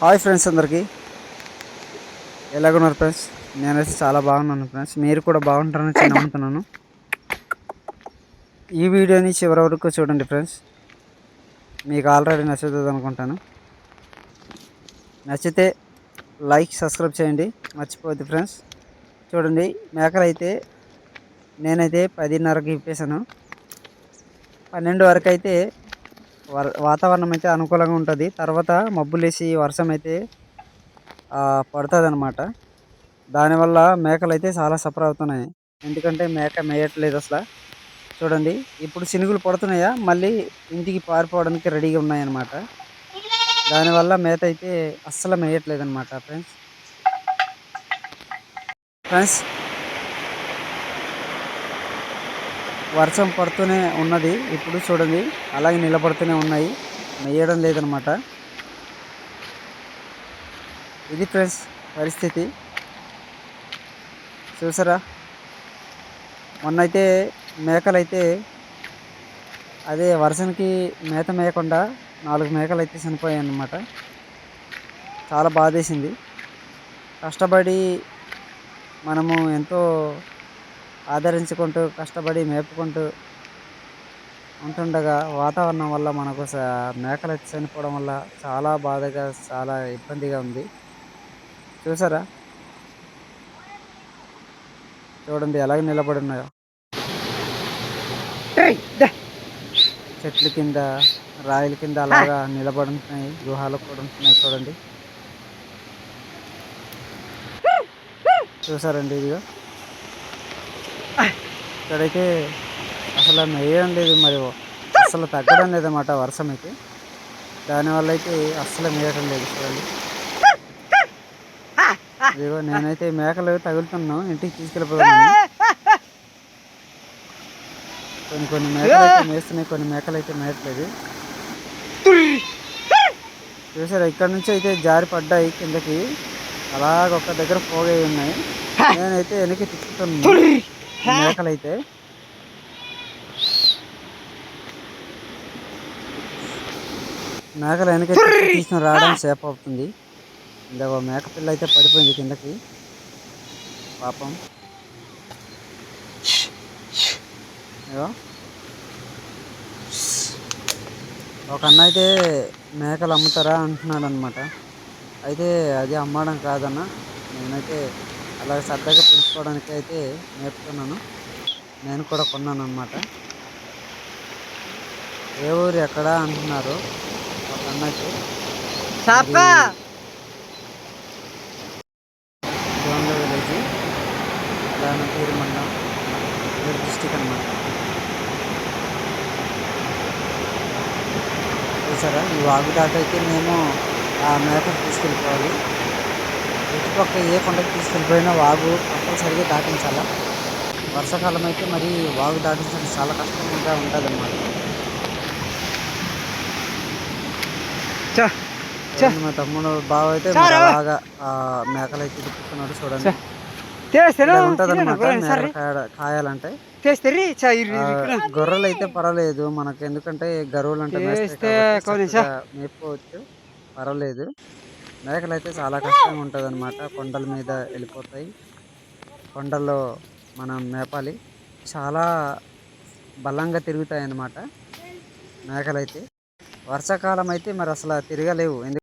Hi friends అందరికీ. ఎలాగున్నారు friends? నేనైతే చాలా బాగున్నాను ఫ్రెండ్స్. మీరు కూడా బాగుంటారని నేను నమ్ముతున్నాను. ఈ వీడియోని చివరి వరకు చూడండి ఫ్రెండ్స్. మీకు ఆల్రెడీ నచ్చుతుంది అనుకుంటాను. నచ్చితే లైక్ సబ్స్క్రైబ్ చేయండి. మర్చిపోద్ది ఫ్రెండ్స్. చూడండి మేకలు అయితే నేనైతే పదిన్నరకి ఇప్పేశాను. పన్నెండు వరకు అయితే వాతావరణం అయితే అనుకూలంగా ఉంటుంది. తర్వాత మబ్బులేసి వర్షం అయితే పడుతుంది అనమాట దానివల్ల మేకలు అయితే చాలా సఫర్ అవుతున్నాయి. ఎందుకంటే మేక మేయట్లేదు అసలు. చూడండి ఇప్పుడు శనుగులు పడుతున్నాయా? మళ్ళీ ఇంటికి పారిపోవడానికి రెడీగా ఉన్నాయన్నమాట. దానివల్ల మేత అయితే అస్సలు మేయట్లేదు అనమాట ఫ్రెండ్స్. ఫ్రెండ్స్ వర్షం పడుతూనే ఉన్నది. ఇప్పుడు చూడండి అలాగే నిలబడుతూనే ఉన్నాయి. మేయడం లేదనమాట. ఇది ఫ్రెండ్స్ పరిస్థితి. చూసారా? మొన్నైతే మేకలైతే అదే వర్షానికి మేత మేయకుండా నాలుగు మేకలు అయితే చనిపోయాయి అన్నమాట చాలా బాధేసింది. కష్టపడి మనము ఎంతో ఆదరించుకుంటూ కష్టపడి మేపుకుంటూ ఉంటుండగా వాతావరణం వల్ల మనకు మేకలు చనిపోవడం వల్ల చాలా బాధగా చాలా ఇబ్బందిగా ఉంది. చూసారా? చూడండి ఎలాగ నిలబడి ఉన్నాయో. చెట్ల కింద రాయల కింద అలాగా నిలబడి ఉంటున్నాయి. గుహాలు కూడా ఉంటున్నాయి చూడండి. చూసారండి ఇదిగో. ఇక్కడైతే అసలు మేయడం లేదు మరి అసలు తగ్గడం లేదన్నమాట వర్షం అయితే. దానివల్ల అయితే అస్సలు మేయడం లేదు చూడండి. ఇదిగో నేనైతే మేకలు తగులుతున్నాను ఇంటికి తీసుకెళ్ళిపోయాను కొన్ని కొన్ని మేకలు అయితే మేస్తున్నాయి కొన్ని మేకలు అయితే మేయట్లేదు. చూసారా ఇక్కడ నుంచి అయితే జారి పడ్డాయి కిందకి. అలాగ ఒక్క దగ్గర పోగై ఉన్నాయి. నేనైతే వెనక్కి తిప్పుతున్నాను మేకలు అయితే మేకలు వెనక తీసుకుని రావడానికి సేపు అవుతుంది. ఇంకా మేక పిల్ల అయితే పడిపోయింది కిందకి. పాపం. ఒక అన్న అయితే మేకలు అమ్ముతారా అంటున్నాడు అనమాట అయితే అది అమ్మడం కాదన్న. నేనైతే అలాగే సరదాగా పెంచుకోవడానికి అయితే నేర్పుతున్నాను. నేను కూడా కొన్నాను అనమాట ఏ ఊరు ఎక్కడ అంటున్నారు? ఒక అన్నకి. విలేజ్ దానపూరి మండలం డిస్టిక్ అనమాట చూసారా? ఈ వాగు దాటైతే మేము ఆ మేకను తీసుకెళ్ళిపోవాలి. చుట్టుపక్కల ఏ కొండకి తీసుకెళ్ళిపోయినా వాగు కంపల్సరిగా దాటించాలా? వర్షాకాలం అయితే మరి వాగు దాటించడం చాలా కష్టంగా ఉంటుంది అన్నమాట మా తమ్ముడు బావ అయితే బాగా మేకలు అయితే తిప్పుతున్నాడు చూడండి. కాయాలంటే. గొర్రెలు అయితే పర్వాలేదు. మనకు ఎందుకంటే గరువులు అంటే మేపుకోవచ్చు. పర్వాలేదు. మేకలు అయితే చాలా కష్టంగా ఉంటుంది అనమాట కొండల మీద వెళ్ళిపోతాయి. కొండల్లో మనం మేపాలి. చాలా బలంగా తిరుగుతాయి అన్నమాట మేకలు అయితే వర్షాకాలం అయితే మరి అసలు తిరగలేవు.